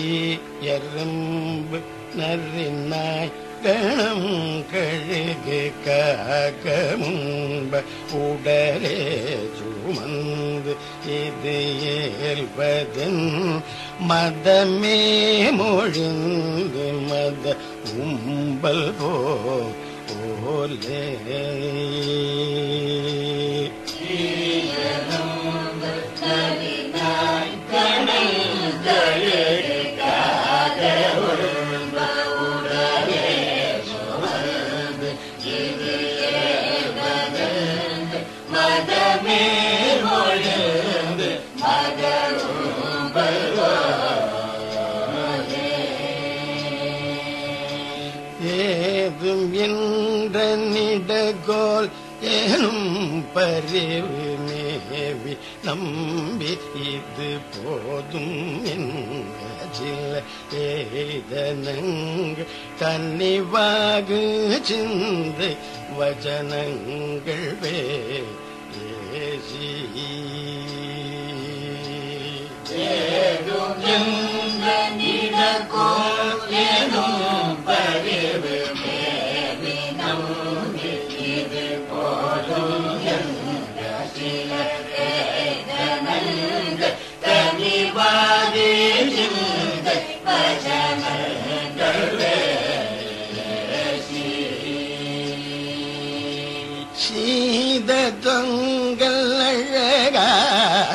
ஈ எறும்பு நரிநாய் கணம் கழுகு காக்கமும்ப உடலே சுமந்து இது இயல்பதன் மதமே மொழிந்து மத உம்பல் போ ஓலே என்ற நிடகோல் ஏனும் பரிவு மேவி நம்பி இது போதும் என்க சில ஏதனங்கள் கன்னிவாகு சிந்தை வச்சனங்கள் நிடகோல் ஏனும்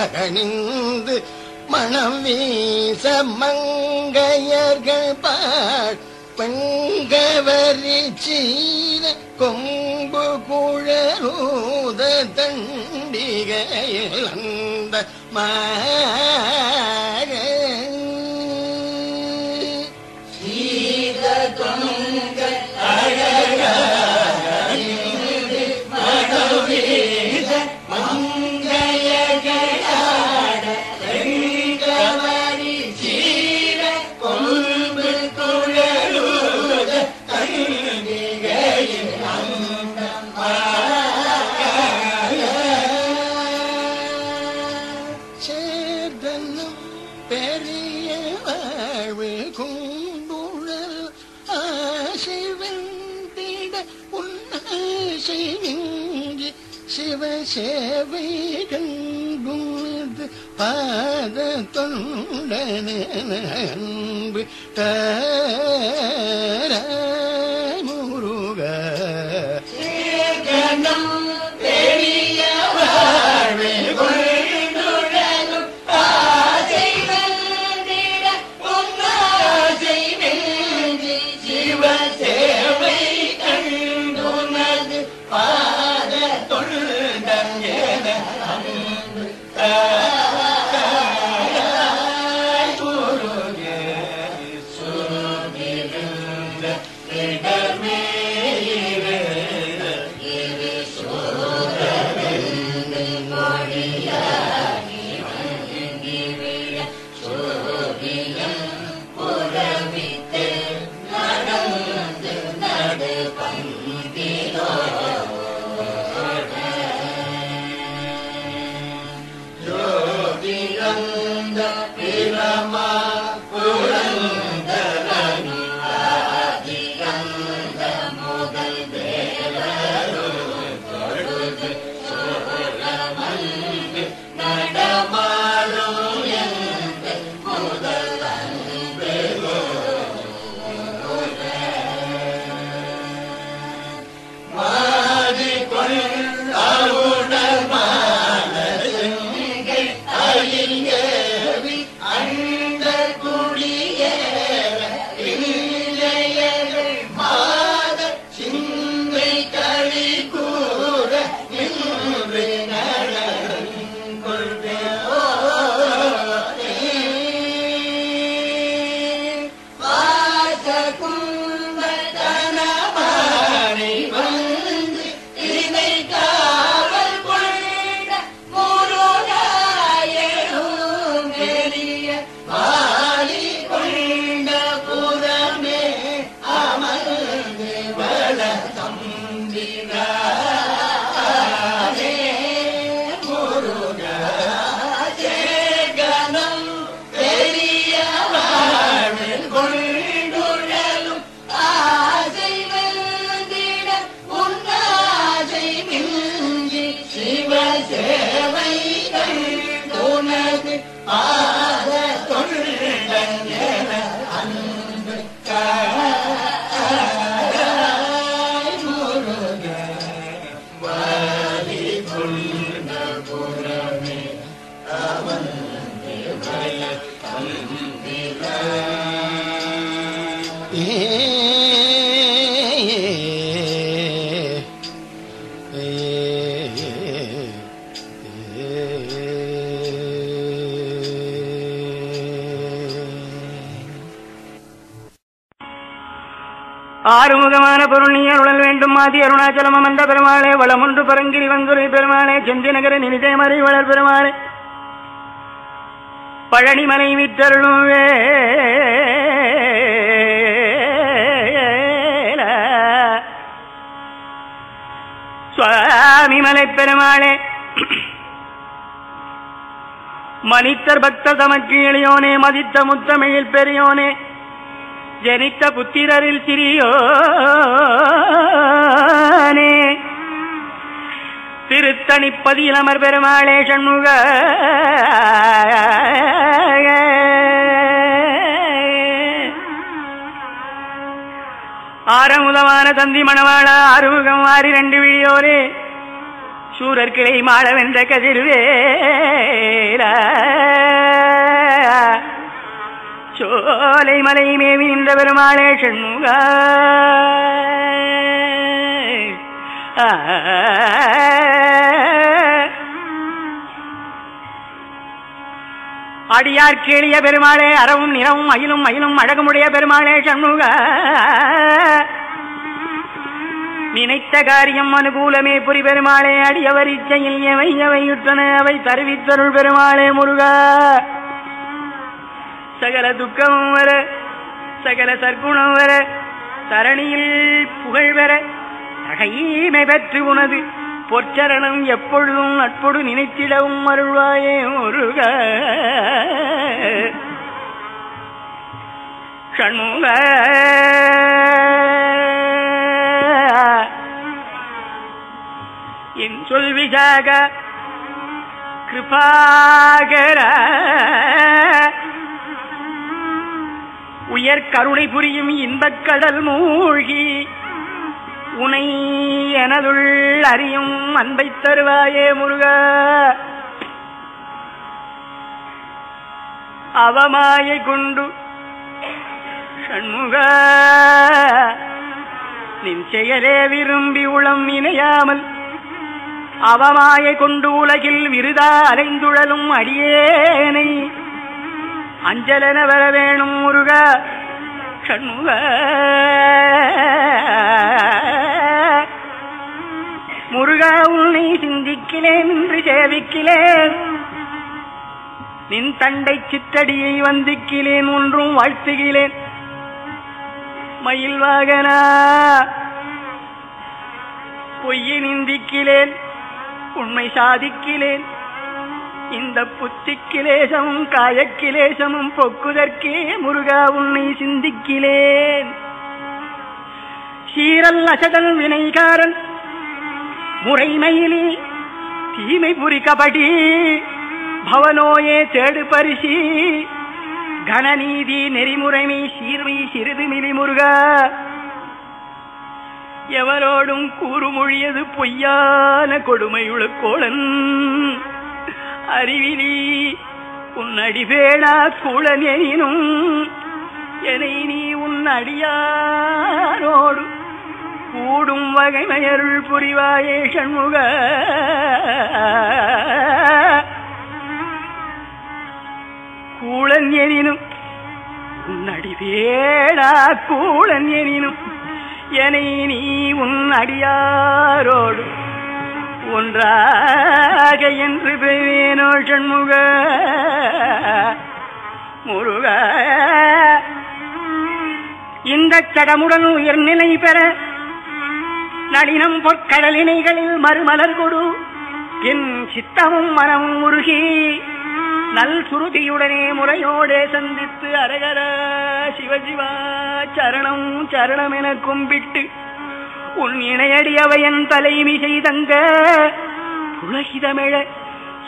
அழகாணிந்து மணம் வீச மங்கையர்கள் பாட் பெண்கவரி சீர கொம்பு குழலூத தண்டிகையில் அந்த மா தொண்டன அன்பு தர I ஆறுமுகமான பொருள் நீ அருளல் வேண்டும். மாதி அருணாச்சலம் அமர்ந்த பெருமாளே வளமுன்று பரங்கிரி வங்குரை பெருமாளே செந்தி நகர நினிதேமறை வளர் பெருமாளே. பழனிமலை விற்றருளுவே சுவாமிமலை பெருமாளே. மனிதர் பக்த தமக்கு எளியோனே மதித்த முத்தமிழில் பெரியோனே. ஜனித்த புத்திரரில் சிறியோனே திருத்தணிப்பதியில் அமர் பெருமாளே சண்முக ஆரமுதமான தந்தி மணவாள ஆறுமுகம் ஆறி ரெண்டு விழியோரே சூரர் கிளை மாள கதிர்வேலா சோலை மலை மேவி நின்ற பெருமாளே சண்முக. அடியார் கேளிய பெருமாளே அறவும் நிறவும் அயிலும் மயிலும் அழகுமுடைய பெருமாளே சண்முக. நினைத்த காரியம் அனுகூலமே புரி பெருமாளே அடியவர் இச்சையில் எவை எவையுற்றன அவை தருவித்தருள் பெருமாளே முருகா. சகல துக்கமும் வர சகல சற்குணம் வர தரணியில் புகழ் வர தகையீமை பெற்று உனது பொற்சரணம் எப்பொழுதும் நட்பொடு நினைத்திடவும் அருள்வாயே முருக. ஷண்முக என் சொல் விசாக கிருபாகர. உயர் கருணை புரியும் இன்பக் கடல் மூழ்கி உனை எனதுள் அறியும் அன்பை தருவாயே முருக. அவமாயை கொண்டு ஷண்முக நின் செயலே விரும்பி உளம் இணையாமல் அவமாயை கொண்டு உலகில் விருதா அலைந்துழலும் அடியேனை. அஞ்சலென வர வேணும் முருக. சண்முக முருகா உன்னை சிந்திக்கிலேன் என்று சேவிக்கிலேன். நின் தண்டை சித்தடியை வந்திக்கிலேன் ஒன்றும் வாழ்த்துகிலேன் மயில் வாகனா. பொய்யை நிந்திக்கிலேன் உண்மை சாதிக்கிலேன். இந்த புத்திக்கிலேசமும் காயக்கிலேசமும் பொக்குதற்கே முருகா உன்னை சிந்திக்கிலேன் சீரல் அசடல் வினைகாரன் முறைமையிலே தீமை புரி கபடி பவனோயே தேடு பரிசி கனநீதி நெறிமுறைமை சீர்மை சிறிது மிலி முருகா. எவரோடும் கூறுமொழியது பொய்யான கொடுமையுள்ள கோளன் அறிவிலி உன் அடிவேளா கூழன் எனினும் என்னை நீ உன் அடியாரோடு கூடும் வகைமையருள் புரிவாயே சண்முக. கூழன் எனினும் உன் அடிவேளா கூழன் எனினும் என்னை நீ உன் அடியாரோடு ஒன்றாக என்று பெறுவேனோ சண்முக. முருக. இந்த சடமுடன் உயர்நிலை பெற நளினம் பொற்கடலினைகளில் மறுமலர் கொடு. என் சித்தமும் மனமும் உருகி நல் சுருதியுடனே முறையோடே சந்தித்து அரகர சிவஜிவா சரணம் சரணம் என கும்பிட்டு உன் இணையடியவையன் தலைமிசை தங்க புலகிதமிழ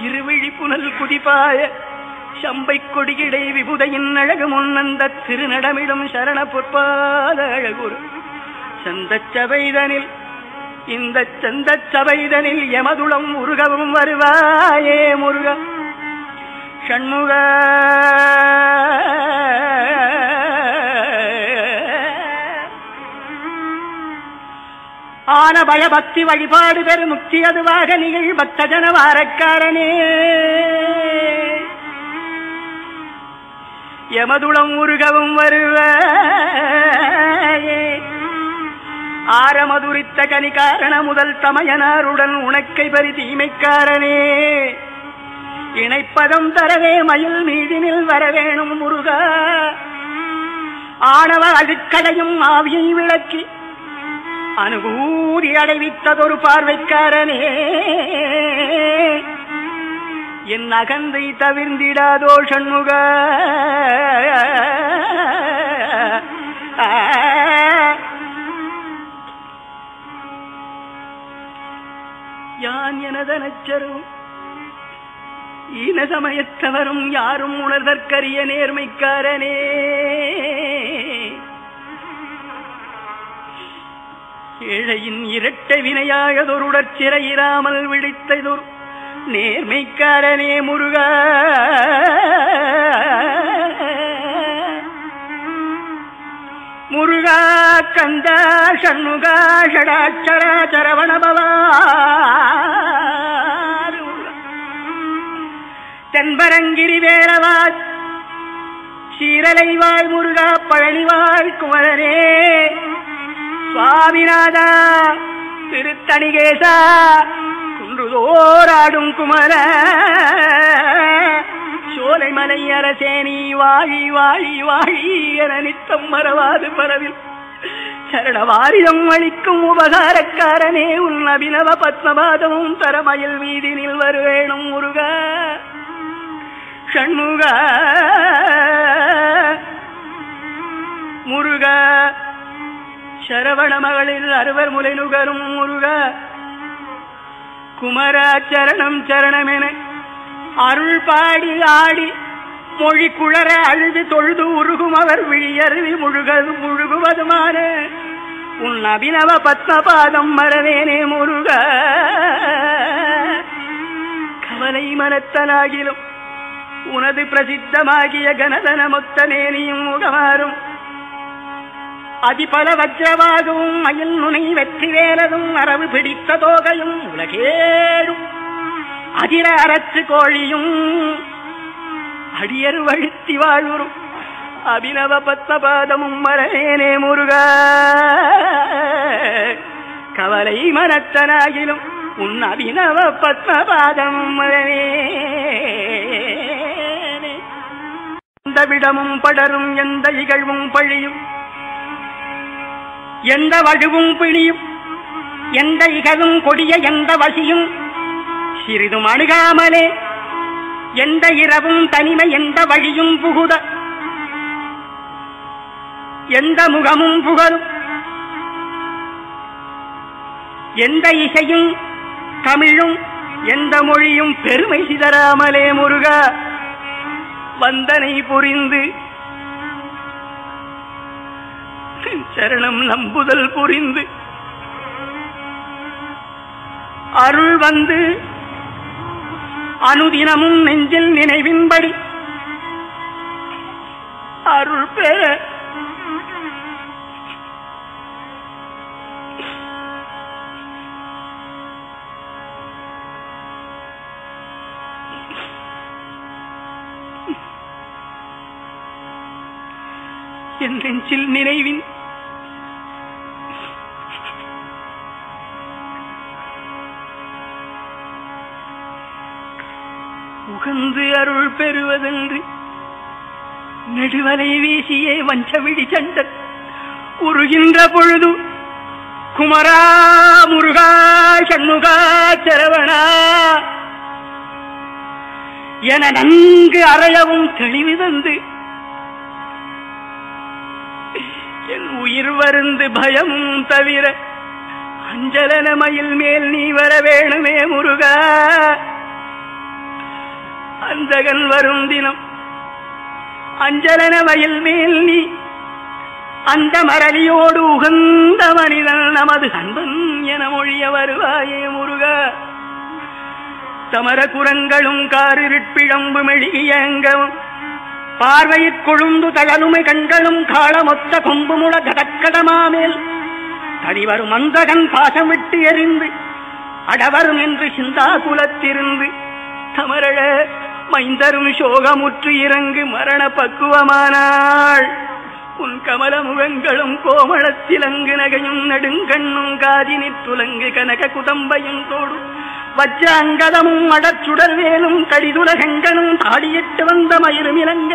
இருவிழி புனல் குதிப்பாய சம்பை கொடியிடை விபுதையின் அழகு முன்னந்த திருநடமிடும் சரண பொற்பாத அழகுரு. சந்த சபைதனில் இந்த சந்த சபைதனில் எமதுளம் முருகவும் வருவாயே முருக. ஷண்முக ஆன பய பக்தி வழிபாடு பெரு முக்தி அதுவாக நிகழ் பக்தஜன வாரக்காரனே. எமதுளம் உருகவும் வருவாயே. ஆரமதுரித்த கனிகாரண முதல் தமையனாருடன் உனக்கை பரி தீமைக்காரனே. இணைப்பதம் தரவே மயில் மீதினில் வரவேணும் முருகா. ஆணவ அழுக்கடையும் ஆவியை விளக்கி அனுபூதி அடைவித்ததொரு பார்வைக்காரனே. என் அகந்தை தவிர்ந்திடாதோ சண்முக யான் எனதனச்சரும் ஈன சமயத்தவரும் யாரும் உணர்தற்கரிய நேர்மைக்காரனே. ஏழையின் இரட்டை வினையாகதொருடற் சிறையிராமல் விழித்ததொரு நேர்மைக்காரனே முருகா. முருகா கந்தா ஷண்முகா ஷடாட்சரா சரவணபவா தென்பரங்கிரி வேலவா சீரலைவாய் முருகா பழனிவாய் குமரனே. சுவாமிநாதா திருத்தணிகேசா குன்றுதோராடும் குமர சோலைமலை அரசேனி வாழி வாழி வாழி என நித்தம் மறவாது பரவில். சரணவாரிதம் அளிக்கும் உபகாரக்காரனே உன் அபிநவ பத்மபாதமும் தரமயில் வீதினில் வருவேணும் முருக. ஷண்முக முருகா. சரவண மகளில் அறுவர் முலை நுகரும் முருக. குமரா சரணம் சரணமென அருள் பாடி ஆடி மொழி குளர அழுது தொழுது உருகும் அவர் விழியருவி முழுகது முழுகுவதுமான. உன் அபிநவ பத்மபாதம் மறவேனே முருக. கவலை மனத்தனாகிலும் உனது பிரசித்தமாகிய கனதன மொத்த நேனியும் முகமாறும். அதிபல வஜ்ரவாகவும் மயில் நுனை வெற்றி வேலதும் அரவு பிடித்த தோகையும் உலகேழும். அதிர அரச்சு கோழியும் அடியர் வழுத்தி வாழ்வுறும் அபினவ பத்மபாதமும் மரேனே முருக. கவலை மனத்தனாகிலும் உன் அபினவ பத்மபாதமும் மரவே எந்த விடமும் படரும் எந்த இகழ்வும் பழியும். எந்த வழுவும் பிணியும் எந்த இகழும் கொடிய எந்த வசியும். சிறிதும் அணுகாமலே எந்த இரவும் தனிமை எந்த வழியும் புகுத. எந்த முகமும் புகழும். எந்த இசையும் தமிழும் எந்த மொழியும் பெருமை சிதறாமலே முருக. வந்தனை புரிந்து சரணம் நம்புதல் புரிந்து. அருள் வந்து அனுதினமும் நெஞ்சில் நினைவின்படி. அருள் பெற. என் நெஞ்சில் நினைவின் உகந்து அருள் பெறுவதென்று நெடுவலை வீசியே வஞ்சவிழி சண்டன் உருகின்ற பொழுது குமரா முருகா சண்முகா சரவணா என நன்கு அறையவும் தெளிவு தந்து என் உயிர் வருந்து பயமும் தவிர அஞ்சலன மயில் மேல் நீ வர வேணுமே முருகா. அந்தகன் வரும் தினம். அஞ்சலன வயல் மேல் நீ அந்த மரளியோடு உகந்த மனிதன் நமது அன்பன் என மொழிய வருவாயே முருக. தமர குரங்களும் காரிருட்பிழம்பு மெழியங்கவும் பார்வையிற் கொழுந்து தழலுமை கண்களும் காளமொத்த கொம்பு முட கடக்கடமாமேல் தனிவரும் அந்தகன் பாசம் விட்டு எறிந்து அடவரும் என்று சிந்தா குலத்திருந்து தமரழ மைந்தரும் சோகமுற்று இறங்கு மரண பக்குவமானாள். உன் கமல முகங்களும் கோமளத்திலங்கு நகையும் நெடுங்கண்ணும் காதினிற் துலங்கு கனக குதம்பையும் தோடும். வச்ச அங்கதமும் அடச்சுடர் வேலும் கடிதுலகங்களும் தாடியிட்டு வந்த மயிரும் இலங்க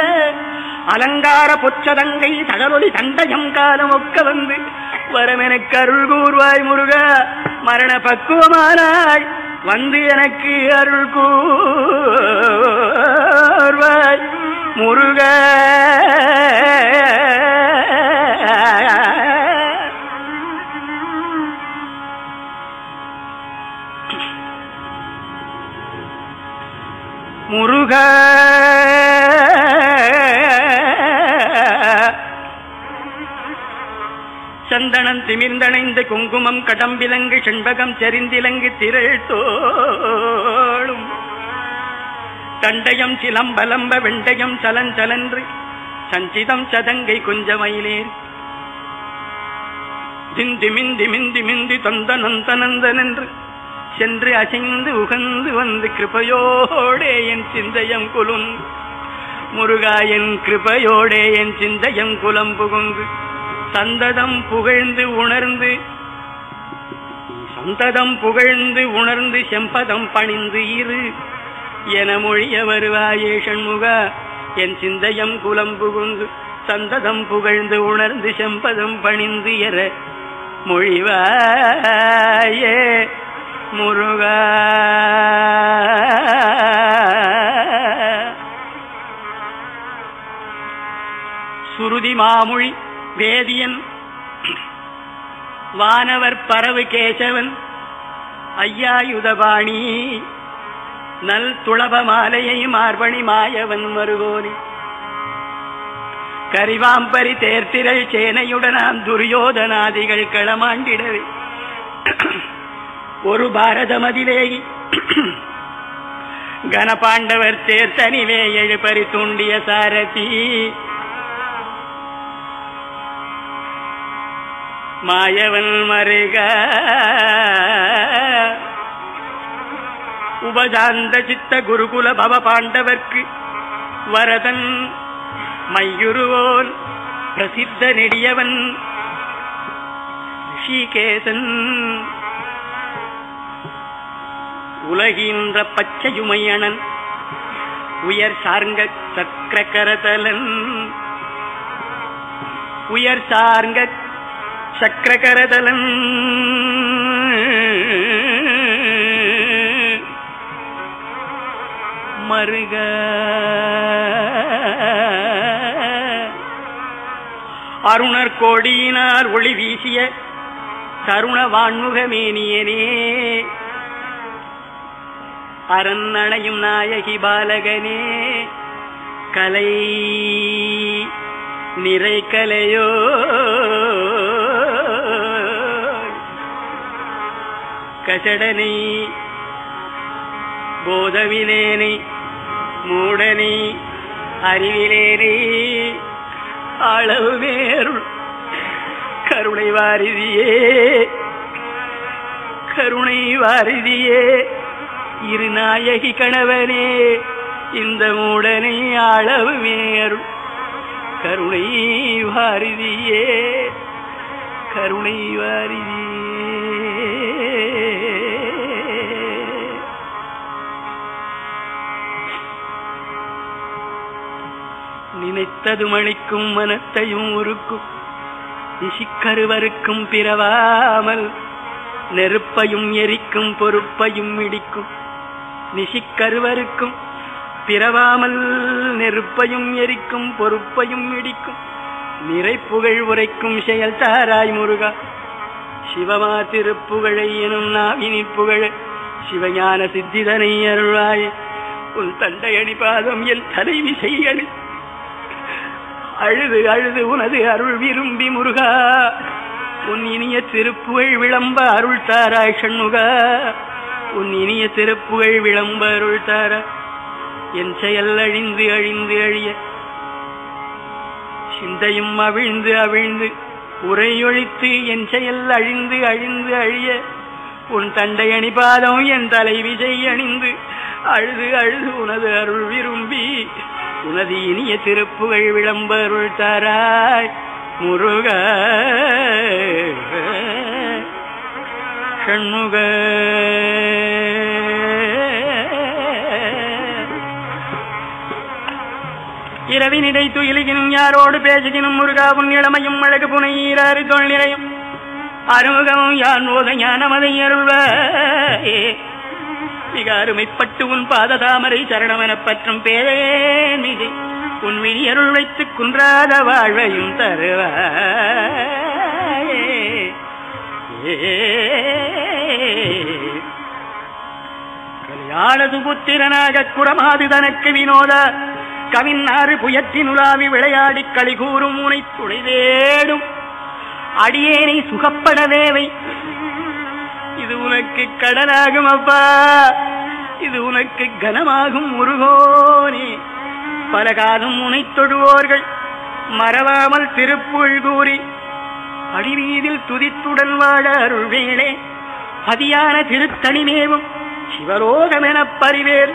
அலங்கார பொச்சதங்கை தகவலி தண்டயம் காலம் ஒக்க வந்து வரமென கருள் கூர்வாய் முருக மரண பக்குவமானாய் வந்து எனக்கு அருள் கூ கூர்வாய் முருக. முருக. சந்தனம் திமிர்ந்தணைந்து குங்குமம் கடம்பிலங்கு செண்பகம் செறிந்திலங்கு திரழ்த்தோ தண்டயம் சிலம்பலம்ப வெண்டயம் சலஞ்சலன்று சஞ்சிதம் சதங்கை குஞ்சமயிலேர் திந்தி மிந்தி மிந்தி மிந்தி தொந்த நந்த சென்று அசைந்து உகந்து வந்து கிருபையோடே என் சிந்தையம் குலும் முருகா என் கிருபையோடே என் சிந்தையம் குலம் புகுந்து சந்ததம் புகழ்ந்து உணர்ந்து சந்ததம் புகழ்ந்து உணர்ந்து செம்பதம் பணிந்து இரு. என மொழிய வருவாயே சண்முகா என் சிந்தையம் குலம் புகுந்து சந்ததம் புகழ்ந்து உணர்ந்து செம்பதம் பணிந்து எற மொழிவாயே முருகா. சுருதி மாமொழி வேதியன். வானவர் பறவு கேசவன். ஐயாயுதபாணி. நல் துளப மாலையை மார்பணி மாயவன் மறுகோலி. கரிவாம்பரி தேர்த்திரள் சேனையுடனாம் துரியோதனாதிகள் களமாண்டிடவே. ஒரு பாரதமதிலேகி. கனபாண்டவர் சேர்த்தனிவே எழுபறி தூண்டிய சாரதி. மாயவன் மருக. உபசாந்த சித்த குருகுல பவ பாண்டவர்க்கு வரதன் மையுருவோன் பிரசித்த நெடியவன் ரிஷிகேசன். உலகின்ற பச்சையுமையணன் உயர் சார்ங்க சக்கரகரதலன். உயர் சார்ங்க சக்கரகரதலன். அமருக அருணர் கோடியினார் ஒளி வீசிய கருண வான்முகமேனியனே. அரண்மனையும் நாயகி பாலகனே. கலை நிறை கலையோ. கசடனை போதவினேனை மூடனை அறிவிலேனை அளவு வேருள் கருணை வாரிதியே கருணை வாரிதியே இருநாயகி கணவனே இந்த மூடனை அளவு வேருள் கருணை வாரிதியே கருணை வாரிதியே. நினைத்தது மணிக்கும் மனத்தையும் உருக்கும். இசிக்கருவருக்கும் பிறவாமல் நெருப்பையும் எரிக்கும் பொறுப்பையும் இடிக்கும். நிசிக்கருவருக்கும் பிறவாமல் நெருப்பையும் எரிக்கும் பொறுப்பையும் இடிக்கும். நிறை புகழ் உரைக்கும் செயல் தாராய் முருகா. சிவமா திருப்புகழை எனும் நாவினி புகழ. சிவஞான சித்திதனை அருள்வாய். உன் தண்டையடி பாதம் என் தலைவி செய்யடு அழுது அழுது உனது அருள் விரும்பி முருகா. உன் இனிய திருப்புகழ் விளம்ப அருள் தாராய் சண்முகா. உன் இனிய திருப்புகழ் விளம்ப அருள் தாரா என் செயல் அழிந்து அழிந்து அழிய. சிந்தையும் அவிழ்ந்து அவிழ்ந்து உரையொழித்து என் செயல் அழிந்து அழிந்து அழிய. உன் தண்டை அணிபாதம் என் தலை விஜய் அணிந்து அழுது அழுது உனது அருள் விரும்பி உனது இனிய திருப்புகழ் விளம்பருள் தராய் முருக. ஷண்முக இரவினிடை துயிலுகினும் யாரோடு பேசுகினும் முருகா உன் இளமையும் அழகு புனை ஈராறு தொல் அறுமுகமும் யான் ஓத ஞானமதை அருள்வே மிக அருமைப்பட்டு உன் பாத தாமரை சரணமெனப் பற்றும் பேதையேன் மிகை உன் விழி வைத்து குன்றாத வாழ்வையும் தருவாயே. கல்யாணது புத்திரனாக குரமாது தனக்கு வினோத கவின்னாறு புயத்தினுலாவி விளையாடி களி கூறும் உனை துணை அடியேனை சுகப்பட தேவை. இது உனக்கு கடனாகும் அப்பா. இது உனக்கு கனமாகும் முருகோனே பல காலம் உனை தொழுவோர்கள் மறவாமல் திருப்புள் கூறி. அடிவீதில் துதித்துடன் வாழ அருள்வேளே. பதியான திருத்தணிமேவும் சிவலோகமெனப் பரிவேல்.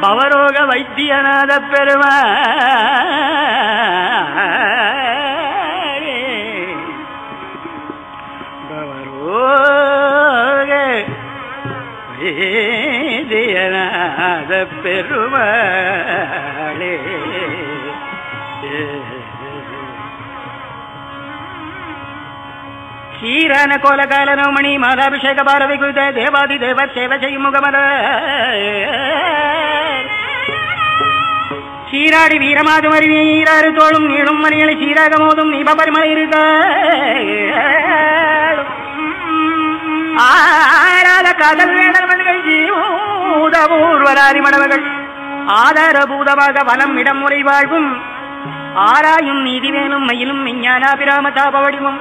பவரோக வைத்தியநாத பெருமா ஏதியனாத பெருமாளே சீரான கோலகாலனோ மணி மாதாபிஷேக பாரவை குறித்த தேவாதி தேவ சேவ செய்யும் முகமத சீராடி வீரமாதும் அருவி ஈராறு தோளும் நீளும் மணிகளை சீராக மோதும் நீப பரிமலை இருக்க ஆராத காதல் வேடல் மண்கள் ஜீவூதபூர்வராதி மடவர்கள் ஆதாரபூதமாக வனம் இடம் முறை வாழ்வும். ஆராயும் நீதிவேலும் மயிலும் மயிலும் விஞ்ஞானாபிராம தாப வடிவம்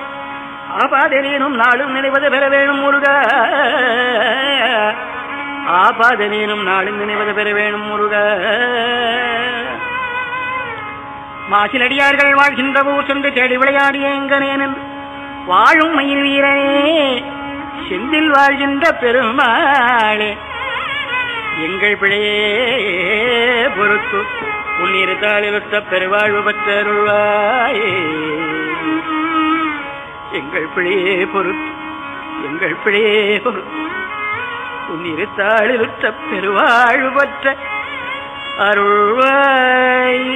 ஆபாதனேனும் நாளும் நினைவது பெற வேணும் முருக. ஆபாதனேனும் நாளும் நினைவது பெற வேணும் முருக. மாசிலடியார்கள் வாழ்கின்ற ஊர் சென்று தேடி விளையாடிய எங்கனேனன் வாழும் மயில் வீரனே செந்தில் வாழ்கின்ற பெருமாளே. எங்கள் பிழையே பொறுத்து உன்னிருத்தாளிலுத்த பெருவாழ்வு பெற்றருள்வாயே. எங்கள் பிழையே பொறுத்து எங்கள் பிழையே பொறுத்து உன் இருத்தாளிலுற்ற பெருவாழ்வு பற்ற அருள்வாய்.